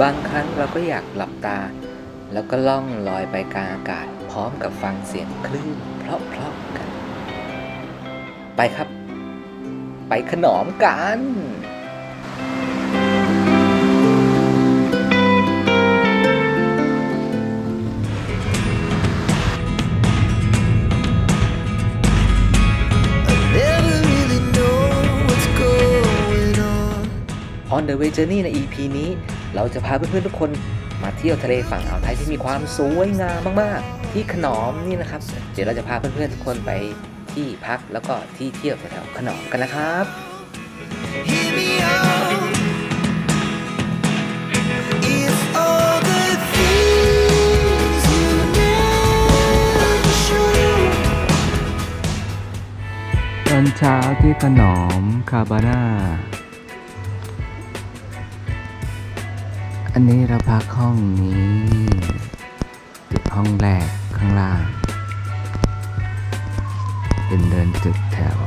บางครั้งเราก็อยากหลับตา แล้วก็ล่องลอยไปกลางอากาศ พร้อมกับฟังเสียงคลื่นเพราะๆกัน ไปครับ ไปขนอมกัน On the way journey ใน EP นี้ เราจะพาเพื่อนๆทุกคนมาเที่ยวทะเลฝั่งอ่าวไทยที่มีความสวยงามมากๆ ที่ขนอมนี่นะครับ เดี๋ยวเราจะพาเพื่อนๆทุกคนไปที่พักแล้วก็ที่เที่ยวแถวๆขนอมกันนะครับ Hear me out. It's all the things you never show. ตอนเช้าที่ขนอมคาบาน่า อันนี้เราพักห้องนี้ตึกห้องแรกข้างล่างเป็นเดินตึกแถว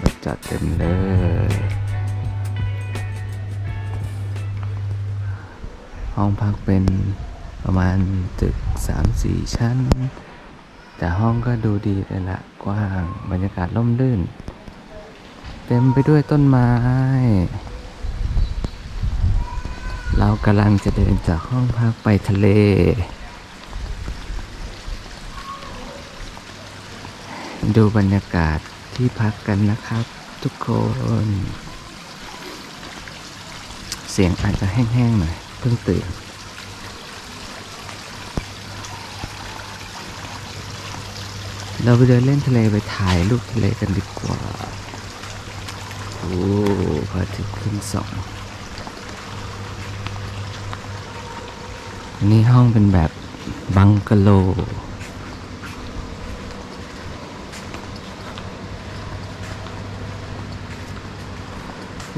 รถจอดเต็มเลยห้องพักเป็นประมาณตึก3-4ชั้น แต่ห้องก็ดูดีเลยละกว้างบรรยากาศร่มรื่น เต็มไปด้วยต้นไม้ เรากำลังจะเดินจากห้องพักไปทะเล ดูบรรยากาศที่พักกันนะครับทุกคน เสียงอาจจะแห้งๆหน่อยเพิ่งตื่นเราไปเดินเล่นทะเลไปถ่ายรูปทะเลกันดีกว่า โอ้พระอาทิตย์ขึ้นสอง นนี้ห้องเป็นแบบบังกะโล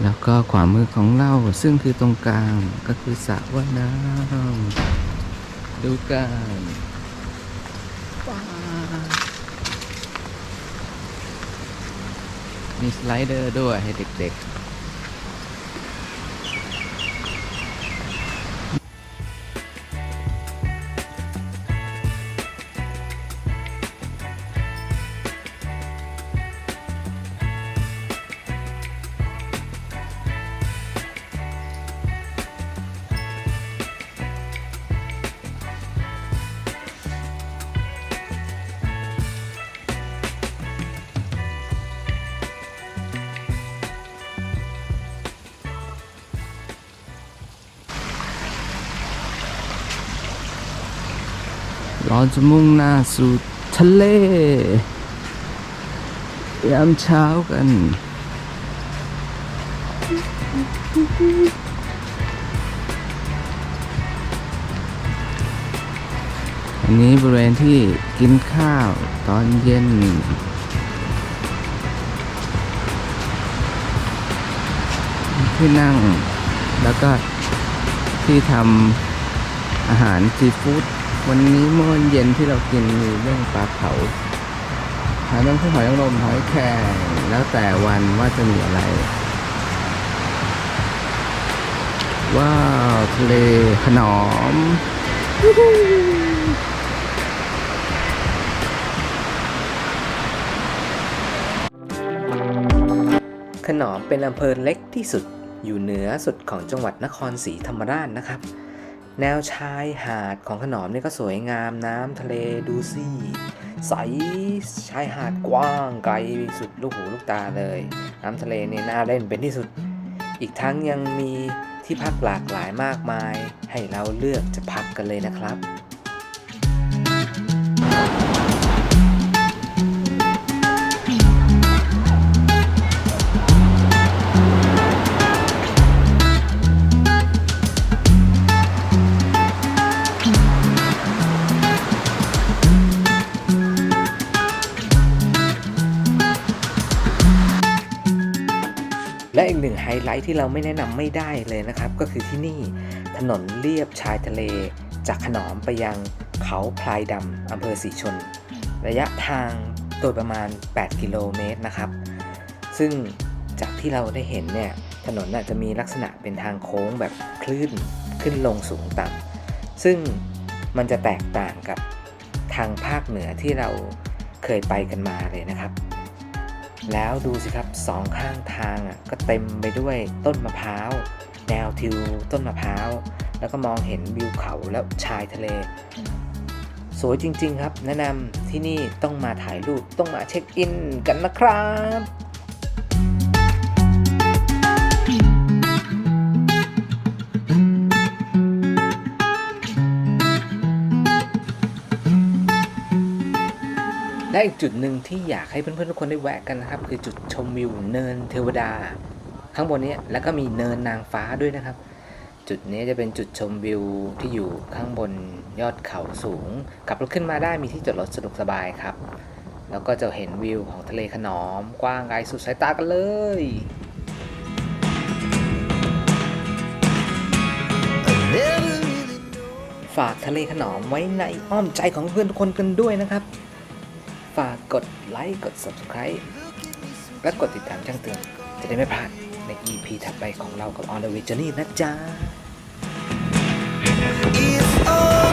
แล้วก็ขวามือของเราซึ่งคือตรงกลางก็คือสระว่ายน้ำดูกันว้าวมีสไลเดอร์ด้วยให้เด็กๆ เราจะมุ่งหน้าสู่ทะเล ยามเช้ากัน อันนี้บริเวณที่กินข้าวตอนเย็นที่นั่ง แล้วก็ที่ทำอาหารซีฟู้ด วันนี้เมื่อวันเย็นที่เรากินมีเรื่องปลาเผาหอยนางรมหอยนางรมหอยแครงแล้วแต่วันว่าจะมีอะไร ว้าวทะเลขนอม ขนอมเป็นอำเภอเล็กที่สุดอยู่เหนือสุดของจังหวัดนครศรีธรรมราชนะครับ แนวชายหาดของขนอมนี่ก็สวยงามน้ำทะเลดูซี่ใสชายหาดกว้างไกลสุดลูกหูลูกตาเลย น้ำทะเลนี่น่าเล่นเป็นที่สุด อีกทั้งยังมีที่พักหลากหลายมากมาย ให้เราเลือกจะพักกันเลยนะครับ และอีกหนึ่งไฮไลท์ที่เราไม่แนะนำไม่ได้เลยนะครับ ก็คือที่นี่ถนนเลียบชายทะเล จากขนอมไปยังเขาพลายดำอำเภอสีชน ระยะทางโดยประมาณ 8 กิโลเมตรนะครับ ซึ่งจากที่เราได้เห็นเนี่ยถนนน่ะจะมีลักษณะเป็นทางโค้งแบบคลื่นขึ้นลงสูงต่ำซึ่งมันจะแตกต่างกับทางภาคเหนือที่เราเคยไปกันมาเลยนะครับ แล้วดูสิครับ สองข้างทางอะก็เต็มไปด้วยต้นมะพร้าวแนวทิวต้นมะพร้าว แล้วก็มองเห็นวิวเขาแล้วชายทะเล สวยจริง ๆ ครับ แนะนำที่นี่ต้องมาถ่ายรูปต้องมาเช็คอินกันนะครับ และอีกจุดหนึ่งที่อยากให้เพื่อนๆทุกคนได้แวะกันนะครับ คือจุดชมวิวเนินเทวดา ข้างบนนี้แล้วก็มีเนินนางฟ้าด้วยนะครับ จุดนี้จะเป็นจุดชมวิวที่อยู่ข้างบนยอดเขาสูงขับรถขึ้นมาได้มีที่จอดรถสะดวกสบายครับ แล้วก็จะเห็นวิวของทะเลขนอม กว้างไกลสุดสายตากันเลย really ฝากทะเลขนอมไว้ในอ้อมใจของเพื่อนทุกคนกันด้วยนะครับ ฝากกดไลค์กด subscribe และกดติดตามแจ้งเตือน จะได้ไม่พลาดใน EP ถัดไปของเรากับ On the Way Journey นะจ๊ะ It's all